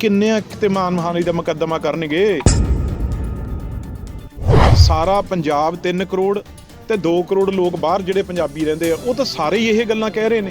ਕਿੰਨੇ ਕਿਤੇ ਮਾਨਹਾਨੀ ਦਾ ਮੁਕੱਦਮਾ ਕਰਨਗੇ? ਸਾਰਾ ਪੰਜਾਬ 3 ਕਰੋੜ ਤੇ 2 ਕਰੋੜ ਲੋਕ ਬਾਹਰ ਜਿਹੜੇ ਪੰਜਾਬੀ ਰਹਿੰਦੇ ਆ, ਉਹ ਤਾਂ ਸਾਰੇ ਹੀ ਇਹ ਗੱਲਾਂ ਕਹਿ ਰਹੇ ਨੇ।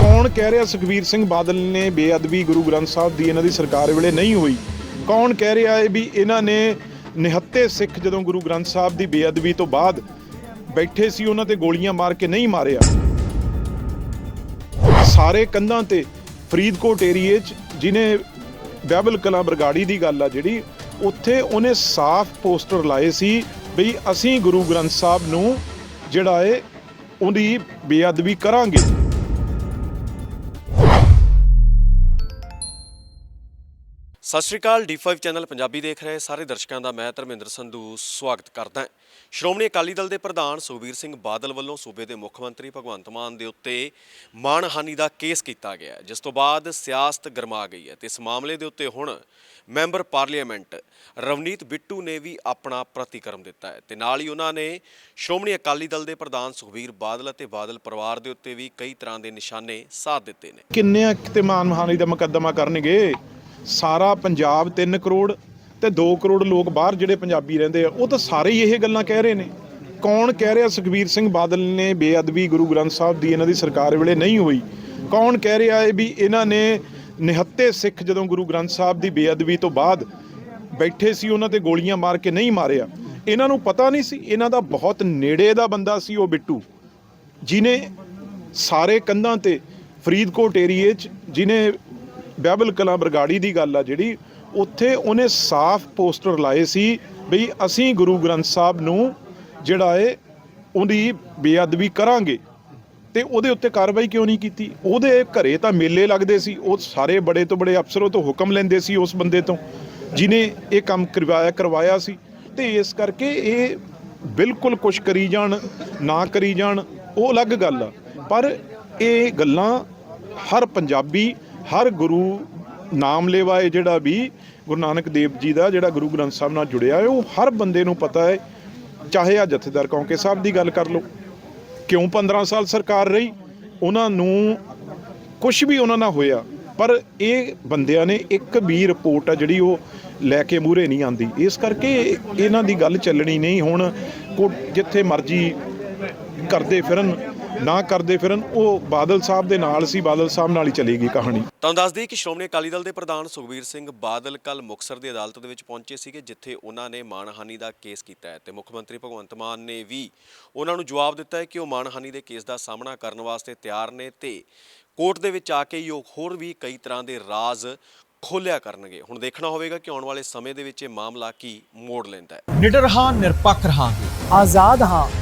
ਕੌਣ ਕਹਿ ਰਿਹਾ ਸੁਖਬੀਰ ਸਿੰਘ ਬਾਦਲ ਨੇ ਬੇਅਦਬੀ ਗੁਰੂ ਗ੍ਰੰਥ ਸਾਹਿਬ ਦੀ ਇਹਨਾਂ ਦੀ ਸਰਕਾਰ ਵੇਲੇ ਨਹੀਂ ਹੋਈ? ਕੌਣ ਕਹਿ ਰਿਹਾ ਹੈ ਵੀ ਇਹਨਾਂ ਨੇ ਨਿਹੱਤੇ ਸਿੱਖ ਜਦੋਂ ਗੁਰੂ ਗ੍ਰੰਥ ਸਾਹਿਬ ਦੀ ਬੇਅਦਬੀ ਤੋਂ ਬਾਅਦ ਬੈਠੇ ਸੀ, ਉਹਨਾਂ ਤੇ ਗੋਲੀਆਂ ਮਾਰ ਕੇ ਨਹੀਂ ਮਾਰਿਆ? ਸਾਰੇ ਕੰਧਾਂ ਤੇ ਫਰੀਦਕੋਟ ਏਰੀਏ 'ਚ ਜਿਨੇ ਬਹਿਬਲ ਕਲਾਂ ਬਰਗਾੜੀ ਦੀ ਗੱਲ ਆ ਜਿਹੜੀ, ਉੱਥੇ ਉਹਨੇ ਸਾਫ਼ ਪੋਸਟਰ ਲਾਏ ਸੀ ਵੀ ਅਸੀਂ ਗੁਰੂ ਗ੍ਰੰਥ ਸਾਹਿਬ ਨੂੰ ਜਿਹੜਾ ਏ ਉਹਦੀ ਬੇਅਦਬੀ ਕਰਾਂਗੇ। ਸਤਿ ਸ਼੍ਰੀ ਅਕਾਲ D5 ਚੈਨਲ ਪੰਜਾਬੀ ਦੇਖ ਰਹੇ ਸਾਰੇ ਦਰਸ਼ਕਾਂ ਦਾ ਮੈਂ ਧਰਮਿੰਦਰ ਸੰਧੂ ਸਵਾਗਤ ਕਰਦਾ ਹਾਂ। ਸ਼੍ਰੋਮਣੀ ਅਕਾਲੀ ਦਲ ਦੇ ਪ੍ਰਧਾਨ ਸੁਖਬੀਰ ਸਿੰਘ ਬਾਦਲ ਵੱਲੋਂ ਸੂਬੇ ਦੇ ਮੁੱਖ ਮੰਤਰੀ ਭਗਵੰਤ ਮਾਨ ਦੇ ਉੱਤੇ ਮਾਣਹਾਨੀ ਦਾ ਕੇਸ ਕੀਤਾ ਗਿਆ ਜਿਸ ਤੋਂ ਬਾਅਦ ਸਿਆਸਤ ਗਰਮਾ ਗਈ ਹੈ ਤੇ ਇਸ ਮਾਮਲੇ ਦੇ ਉੱਤੇ ਹੁਣ ਮੈਂਬਰ ਪਾਰਲੀਮੈਂਟ ਰਵਨੀਤ ਬਿੱਟੂ ਨੇ ਵੀ ਆਪਣਾ ਪ੍ਰਤੀਕਰਮ ਦਿੱਤਾ ਹੈ ਤੇ ਨਾਲ ਹੀ ਉਹਨਾਂ ਨੇ ਸ਼੍ਰੋਮਣੀ ਅਕਾਲੀ ਦਲ ਦੇ ਪ੍ਰਧਾਨ ਸੁਖਬੀਰ ਬਾਦਲ ਅਤੇ ਬਾਦਲ ਪਰਿਵਾਰ ਦੇ ਉੱਤੇ ਵੀ ਕਈ ਤਰ੍ਹਾਂ ਦੇ ਨਿਸ਼ਾਨੇ ਸਾਧ ਦਿੱਤੇ ਨੇ। ਕਿੰਨੇ ਕਿਤੇ ਮਾਨਹਾਨੀ ਦਾ ਮੁਕੱਦਮਾ ਕਰਨਗੇ? ਸਾਰਾ ਪੰਜਾਬ 3 ਕਰੋੜ ਤੇ 2 ਕਰੋੜ ਲੋਕ ਬਾਹਰ ਜਿਹੜੇ ਪੰਜਾਬੀ ਰਹਿੰਦੇ ਆ, ਉਹ ਤਾਂ ਸਾਰੇ ਹੀ ਇਹ ਗੱਲਾਂ ਕਹਿ ਰਹੇ ਨੇ। ਕੌਣ ਕਹਿ ਰਿਹਾ ਸੁਖਬੀਰ ਸਿੰਘ ਬਾਦਲ ਨੇ ਬੇਅਦਬੀ ਗੁਰੂ ਗ੍ਰੰਥ ਸਾਹਿਬ ਦੀ ਇਹਨਾਂ ਦੀ ਸਰਕਾਰ ਵੇਲੇ ਨਹੀਂ ਹੋਈ? ਕੌਣ ਕਹਿ ਰਿਹਾ ਹੈ ਵੀ ਇਹਨਾਂ ਨੇ ਨਿਹੱਤੇ ਸਿੱਖ ਜਦੋਂ ਗੁਰੂ ਗ੍ਰੰਥ ਸਾਹਿਬ ਦੀ ਬੇਅਦਬੀ ਤੋਂ ਬਾਅਦ ਬੈਠੇ ਸੀ, ਉਹਨਾਂ ਤੇ ਗੋਲੀਆਂ ਮਾਰ ਕੇ ਨਹੀਂ ਮਾਰਿਆ? ਇਹਨਾਂ ਨੂੰ ਪਤਾ ਨਹੀਂ ਸੀ, ਇਹਨਾਂ ਦਾ ਬਹੁਤ ਨੇੜੇ ਦਾ ਬੰਦਾ ਸੀ ਉਹ ਬਿੱਟੂ ਜਿਨੇ ਸਾਰੇ ਕੰਧਾਂ ਤੇ ਫਰੀਦਕੋਟ ਏਰੀਏ 'ਚ ਜਿਨੇ ਬਹਿਬਲ ਕਲਾਂ ਬਰਗਾੜੀ ਦੀ ਗੱਲ ਆ ਜਿਹੜੀ, ਉੱਥੇ ਉਹਨੇ ਸਾਫ਼ ਪੋਸਟਰ ਲਾਏ ਸੀ ਬਈ ਅਸੀਂ ਗੁਰੂ ਗ੍ਰੰਥ ਸਾਹਿਬ ਨੂੰ ਜਿਹੜਾ ਏ, ਉਹਦੀ ਬੇਅਦਬੀ ਕਰਾਂਗੇ। ਤੇ ਉਹਦੇ ਉੱਤੇ ਕਾਰਵਾਈ ਕਿਉਂ ਨਹੀਂ ਕੀਤੀ? ਉਹਦੇ ਘਰੇ ਤਾਂ ਮੇਲੇ ਲੱਗਦੇ ਸੀ, ਉਹ ਸਾਰੇ ਬੜੇ ਤੋਂ ਬੜੇ ਅਫਸਰੋਂ ਤੋਂ ਹੁਕਮ ਲੈਂਦੇ ਸੀ ਉਸ ਬੰਦੇ ਤੋਂ, ਜਿਨੇ ਇਹ ਕੰਮ ਕਰਵਾਇਆ ਕਰਵਾਇਆ ਸੀ। ਤੇ ਇਸ ਕਰਕੇ ਇਹ ਬਿਲਕੁਲ ਕੁਛ ਕਰੀ ਜਾਣ, ਨਾ ਕਰੀ ਜਾਣ, ਉਹ ਅਲੱਗ ਗੱਲ ਆ। ਪਰ ਇਹ ਗੱਲਾਂ ਹਰ ਪੰਜਾਬੀ ਹਰ ਗੁਰੂ ਨਾਮ ਲੈਵਾ ਹੈ ਜਿਹੜਾ ਵੀ ਗੁਰੂ ਨਾਨਕ ਦੇਵ ਜੀ ਦਾ ਜਿਹੜਾ ਗੁਰੂ ਗ੍ਰੰਥ ਸਾਹਿਬ ਨਾਲ ਜੁੜਿਆ ਹੈ, ਉਹ ਹਰ ਬੰਦੇ ਨੂੰ ਪਤਾ ਹੈ, ਚਾਹੇ ਆ ਜਥੇਦਾਰ ਕੌਂਕੇ ਸਾਹਿਬ ਦੀ ਗੱਲ ਕਰ ਲਓ। ਕਿਉਂ 15 ਸਾਲ ਸਰਕਾਰ ਰਹੀ? ਉਹਨਾਂ ਨੂੰ ਕੁਝ ਵੀ ਉਹਨਾਂ ਨਾਲ ਹੋਇਆ, ਪਰ ਇਹ ਬੰਦਿਆਂ ਨੇ ਇੱਕ ਵੀ ਰਿਪੋਰਟ ਆ ਜਿਹੜੀ ਉਹ ਲੈ ਕੇ ਮੂਰੇ ਨਹੀਂ ਆਂਦੀ ਇਸ ਕਰਕੇ ਇਹਨਾਂ ਦੀ ਗੱਲ ਚੱਲਣੀ ਨਹੀਂ, ਹੁਣ ਕੋ- ਜਿੱਥੇ ਮਰਜ਼ੀ ਕਰਦੇ ਫਿਰਨ ਨਾ ਕਰਦੇ ਫਿਰਨ ਉਹ ਬਾਦਲ ਸਾਹਿਬ ਦੇ ਨਾਲ ਸੀ ਬਾਦਲ ਸਾਹਿਬ ਨਾਲ ਹੀ ਚਲੇਗੀ ਕਹਾਣੀ। ਤੁਹਾਨੂੰ ਦੱਸ ਦਈਏ ਕਿ ਸ਼੍ਰੋਮਣੀ ਅਕਾਲੀ ਦਲ ਦੇ ਪ੍ਰਧਾਨ ਸੁਖਬੀਰ ਸਿੰਘ ਬਾਦਲ ਕੱਲ ਮੁਕਸਰ ਦੀ ਅਦਾਲਤ ਦੇ ਵਿੱਚ ਪਹੁੰਚੇ ਸੀਗੇ ਜਿੱਥੇ ਉਹਨਾਂ ਨੇ ਮਾਣਹਾਨੀ ਦਾ ਕੇਸ ਕੀਤਾ ਹੈ। ਤੇ ਮੁੱਖ ਮੰਤਰੀ ਭਗਵੰਤ ਮਾਨ ਨੇ ਵੀ ਉਹਨਾਂ ਨੂੰ ਜਵਾਬ ਦਿੱਤਾ ਹੈ ਕਿ ਉਹ ਮਾਣਹਾਨੀ ਦੇ ਕੇਸ ਦਾ ਸਾਹਮਣਾ ਕਰਨ ਵਾਸਤੇ ਤਿਆਰ ਨੇ ਤੇ ਕੋਰਟ ਦੇ ਵਿੱਚ ਆ ਕੇ ਹੀ ਉਹ ਹੋਰ ਵੀ ਕਈ ਤਰ੍ਹਾਂ ਦੇ ਰਾਜ਼ ਖੋਲਿਆ ਕਰਨਗੇ। ਹੁਣ ਦੇਖਣਾ ਹੋਵੇਗਾ ਕਿ ਆਉਣ ਵਾਲੇ ਸਮੇਂ ਦੇ ਵਿੱਚ ਇਹ ਮਾਮਲਾ ਕੀ ਮੋੜ ਲੈਂਦਾ ਹੈ। ਨਿਡਰ ਹਾਂ ਨਿਰਪੱਖ ਰਹਾਂਗੇ। ਆਜ਼ਾਦ ਹਾਂ।